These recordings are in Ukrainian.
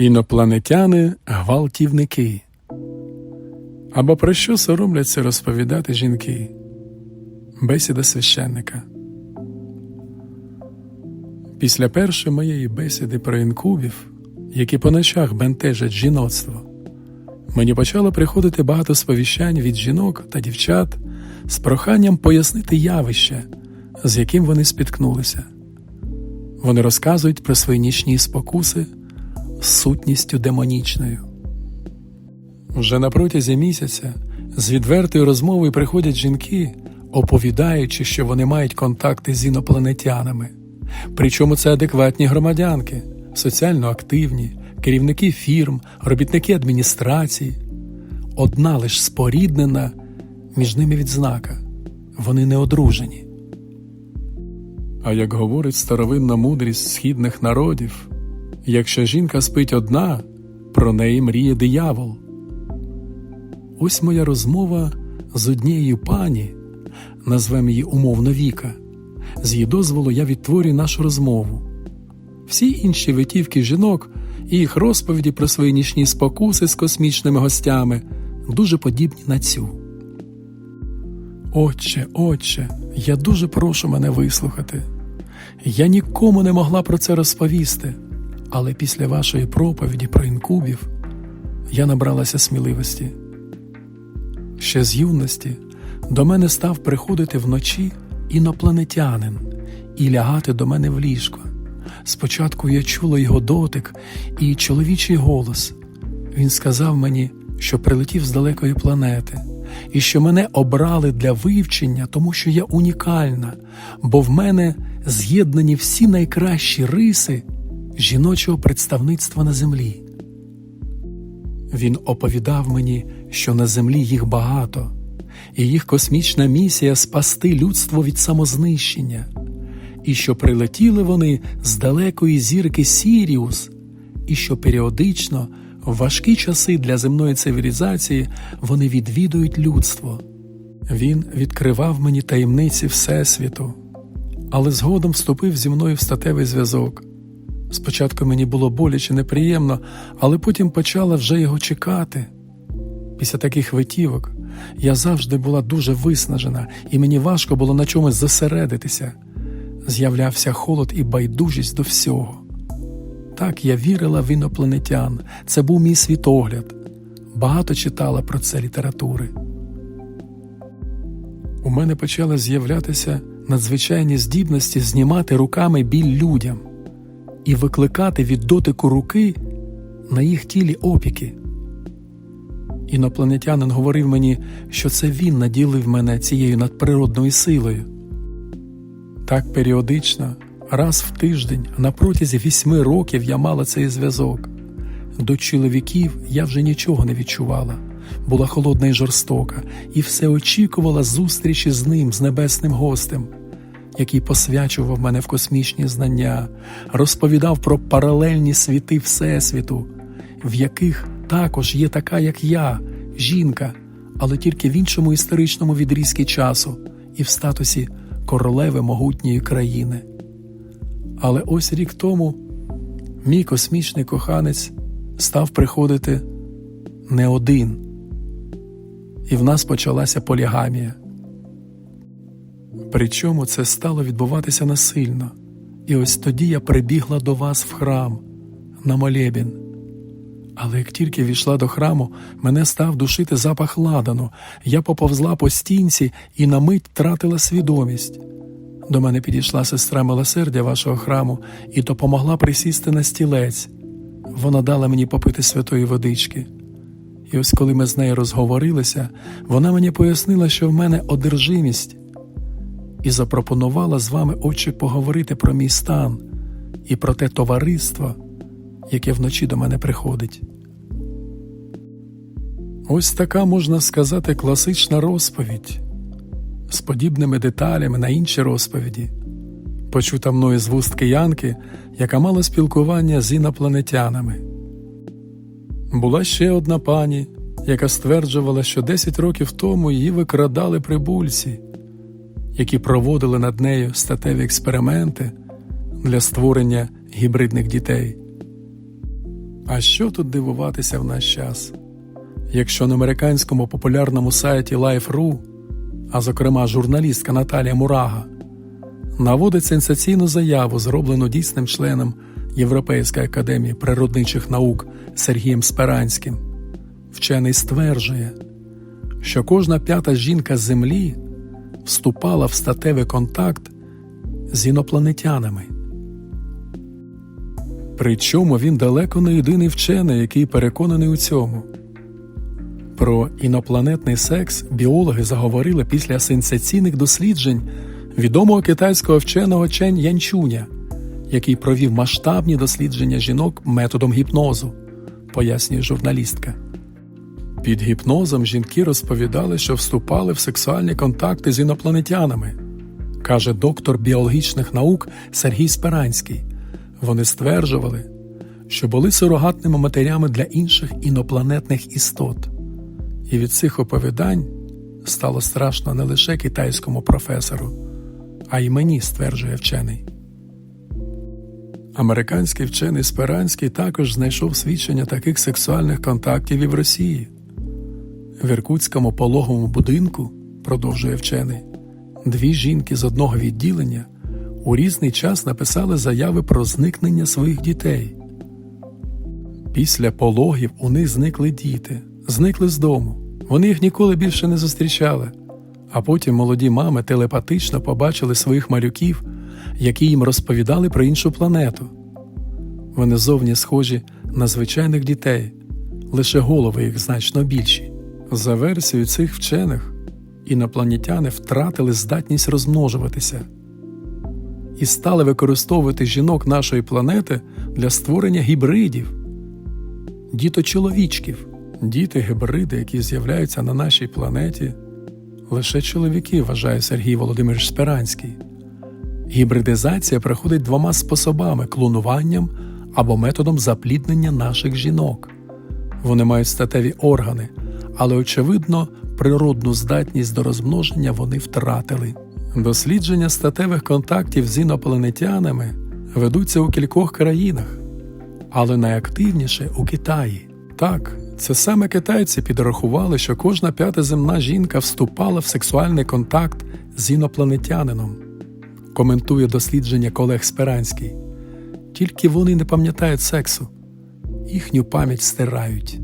Інопланетяни гвалтівники. Або про що соромляться розповідати жінки? Бесіда священника. Після першої моєї бесіди про інкубів, які по ночах бентежать жіноцтво, мені почало приходити багато сповіщань від жінок та дівчат з проханням пояснити явище, з яким вони спіткнулися. Вони розказують про свої нічні спокуси сутністю демонічною. Вже на протязі місяця з відвертою розмовою приходять жінки, оповідаючи, що вони мають контакти з інопланетянами. Причому це адекватні громадянки, соціально активні, керівники фірм, робітники адміністрації. Одна лиш споріднена між ними відзнака вони не одружені. А як говорить старовинна мудрість східних народів, якщо жінка спить одна, про неї мріє диявол. Ось моя розмова з однією пані, назвемо її умовно Віка. З її дозволу я відтворюю нашу розмову. Всі інші витівки жінок і їх розповіді про свої нічні спокуси з космічними гостями дуже подібні на цю. Отче, отче, я дуже прошу мене вислухати. Я нікому не могла про це розповісти, але після вашої проповіді про інкубів я набралася сміливості. Ще з юності до мене став приходити вночі інопланетянин і лягати до мене в ліжко. Спочатку я чула його дотик і чоловічий голос. Він сказав мені, що прилетів з далекої планети, і що мене обрали для вивчення, тому що я унікальна, бо в мене з'єднані всі найкращі риси жіночого представництва на землі. Він оповідав мені, що на землі їх багато, і їх космічна місія спасти людство від самознищення, і що прилетіли вони з далекої зірки Сіріус, і що періодично, в важкі часи для земної цивілізації, вони відвідують людство. Він відкривав мені таємниці Всесвіту, але згодом вступив зі мною в статевий зв'язок. Спочатку мені було боляче неприємно, але потім почала вже його чекати. Після таких витівок я завжди була дуже виснажена, і мені важко було на чомусь зосередитися. З'являвся холод і байдужість до всього. Так я вірила в інопланетян, це був мій світогляд. Багато читала про це літератури. У мене почали з'являтися надзвичайні здібності знімати руками біль людям і викликати від дотику руки на їх тілі опіки. Інопланетянин говорив мені, що це він наділив мене цією надприродною силою. Так періодично, раз в тиждень, на протязі вісьми років я мала цей зв'язок. До чоловіків я вже нічого не відчувала, була холодна і жорстока, і все очікувала зустрічі з ним, з небесним гостем який посвячував мене в космічні знання, розповідав про паралельні світи Всесвіту, в яких також є така, як я, жінка, але тільки в іншому історичному відрізці часу і в статусі королеви могутньої країни. Але ось рік тому мій космічний коханець став приходити не один, і в нас почалася полігамія. Причому це стало відбуватися насильно, і ось тоді я прибігла до вас в храм на молебін. Але як тільки війшла до храму, мене став душити запах ладану, я поповзла по стінці і на мить втратила свідомість. До мене підійшла сестра милосердя вашого храму і допомогла присісти на стілець. Вона дала мені попити святої водички. І ось коли ми з нею розговорилися, вона мені пояснила, що в мене одержимість і запропонувала з вами отче поговорити про мій стан і про те товариство, яке вночі до мене приходить. Ось така можна сказати класична розповідь з подібними деталями на інші розповіді, почута мною з вуст киянки, яка мала спілкування з інопланетянами. Була ще одна пані, яка стверджувала, що 10 років тому її викрадали прибульці які проводили над нею статеві експерименти для створення гібридних дітей. А що тут дивуватися в наш час? Якщо на американському популярному сайті Life.ru, а зокрема журналістка Наталія Мурага, наводить сенсаційну заяву, зроблену дійсним членом Європейської академії природничих наук Сергієм Сперанським, вчений стверджує, що кожна п'ята жінка Землі вступала в статевий контакт з інопланетянами. Причому він далеко не єдиний вчений, який переконаний у цьому. Про інопланетний секс біологи заговорили після сенсаційних досліджень відомого китайського вченого Чен Янчуня, який провів масштабні дослідження жінок методом гіпнозу, пояснює журналістка. Під гіпнозом жінки розповідали, що вступали в сексуальні контакти з інопланетянами, каже доктор біологічних наук Сергій Сперанський. Вони стверджували, що були сурогатними матерями для інших інопланетних істот. І від цих оповідань стало страшно не лише китайському професору, а й мені, стверджує вчений. Американський вчений Сперанський також знайшов свідчення таких сексуальних контактів і в Росії. В Іркутському пологовому будинку, продовжує вчений, дві жінки з одного відділення у різний час написали заяви про зникнення своїх дітей. Після пологів у них зникли діти, зникли з дому. Вони їх ніколи більше не зустрічали. А потім молоді мами телепатично побачили своїх малюків, які їм розповідали про іншу планету. Вони зовні схожі на звичайних дітей, лише голови їх значно більші. За версією цих вчених, інопланетяни втратили здатність розмножуватися і стали використовувати жінок нашої планети для створення гібридів, діточоловічків, діти-гібриди, які з'являються на нашій планеті, лише чоловіки, вважає Сергій Володимирович Сперанський. Гібридизація проходить двома способами клонуванням або методом запліднення наших жінок. Вони мають статеві органи, але, очевидно, природну здатність до розмноження вони втратили. Дослідження статевих контактів з інопланетянами ведуться у кількох країнах, але найактивніше у Китаї. Так, це саме китайці підрахували, що кожна п'ята земна жінка вступала в сексуальний контакт з інопланетянином, коментує дослідження колег Сперанський. Тільки вони не пам'ятають сексу, їхню пам'ять стирають.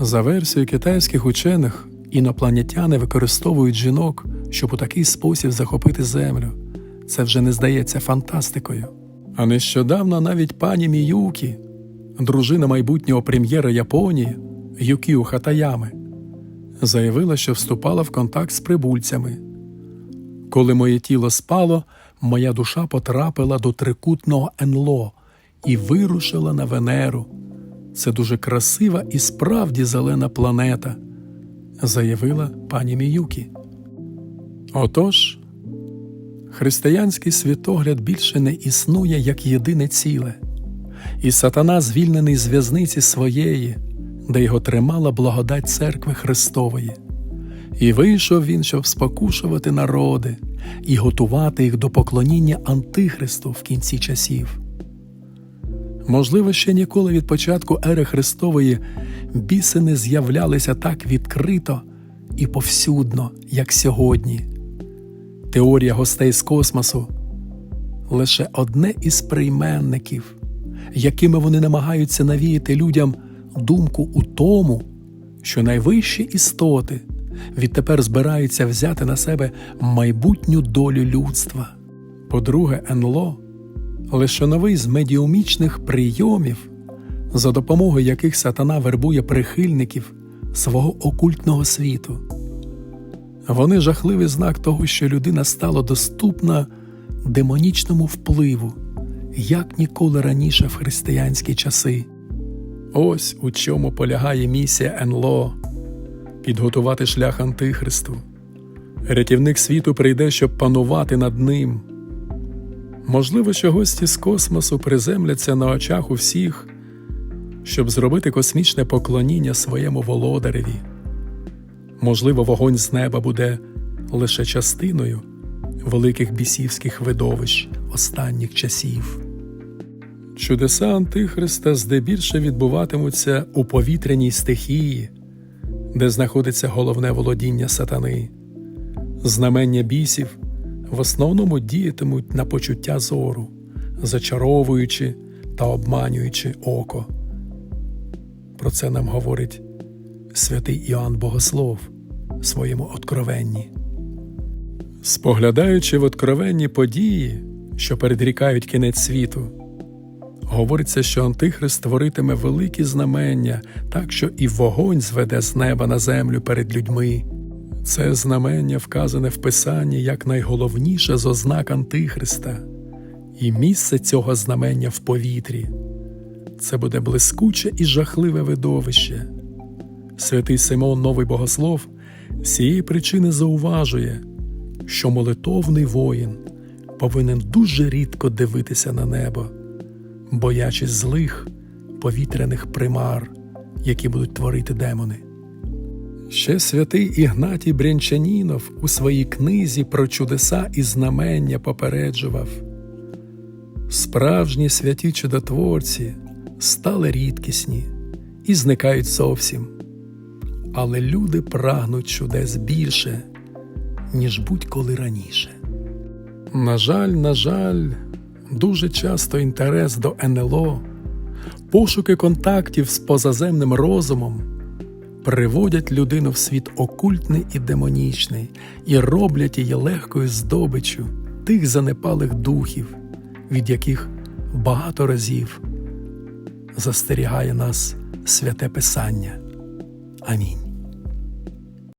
За версією китайських учених, інопланетяни використовують жінок, щоб у такий спосіб захопити землю. Це вже не здається фантастикою. А нещодавно навіть пані Міюкі, дружина майбутнього прем'єра Японії Юкіо Хатаями, заявила, що вступала в контакт з прибульцями. Коли моє тіло спало, моя душа потрапила до трикутного НЛО і вирушила на Венеру. Це дуже красива і справді зелена планета, заявила пані Міюкі. Отож, християнський світогляд більше не існує як єдине ціле, і сатана звільнений з в'язниці своєї, де його тримала благодать церкви Христової. І вийшов він, щоб спокушувати народи і готувати їх до поклоніння Антихристу в кінці часів. Можливо, ще ніколи від початку ери Христової біси не з'являлися так відкрито і повсюдно, як сьогодні. Теорія гостей з космосу лише одне із прийменників, якими вони намагаються навіяти людям думку у тому, що найвищі істоти відтепер збираються взяти на себе майбутню долю людства. По-друге, НЛО лише новий з медіумічних прийомів, за допомогою яких сатана вербує прихильників свого окультного світу. Вони жахливий знак того, що людина стала доступна демонічному впливу, як ніколи раніше в християнські часи. Ось у чому полягає місія НЛО підготувати шлях Антихристу. Рятівник світу прийде, щоб панувати над ним. Можливо, що гості з космосу приземляться на очах у всіх, щоб зробити космічне поклоніння своєму володареві. Можливо, вогонь з неба буде лише частиною великих бісівських видовищ останніх часів. Чудеса Антихриста здебільше відбуватимуться у повітряній стихії, де знаходиться головне володіння сатани. Знамення бісів в основному діятимуть на почуття зору, зачаровуючи та обманюючи око. Про це нам говорить святий Іоанн Богослов в своєму откровенні. Споглядаючи в откровенні події, що передрікають кінець світу, говориться, що Антихрист творитиме великі знамення, так що і вогонь зведе з неба на землю перед людьми. Це знамення вказане в Писанні як найголовніше з ознак Антихриста, і місце цього знамення в повітрі. Це буде блискуче і жахливе видовище. Святий Симон Новий Богослов з цієї причини зауважує, що молитовний воїн повинен дуже рідко дивитися на небо, боячись злих повітряних примар, які будуть творити демони. Ще святий Ігнатій Брянчанінов у своїй книзі про чудеса і знамення попереджував справжні святі чудотворці стали рідкісні і зникають зовсім, але люди прагнуть чудес більше, ніж будь-коли раніше. На жаль, на жаль, дуже часто інтерес до НЛО, пошуки контактів з позаземним розумом приводять людину в світ окультний і демонічний і роблять її легкою здобиччю тих занепалих духів, від яких багато разів застерігає нас святе Писання. Амінь.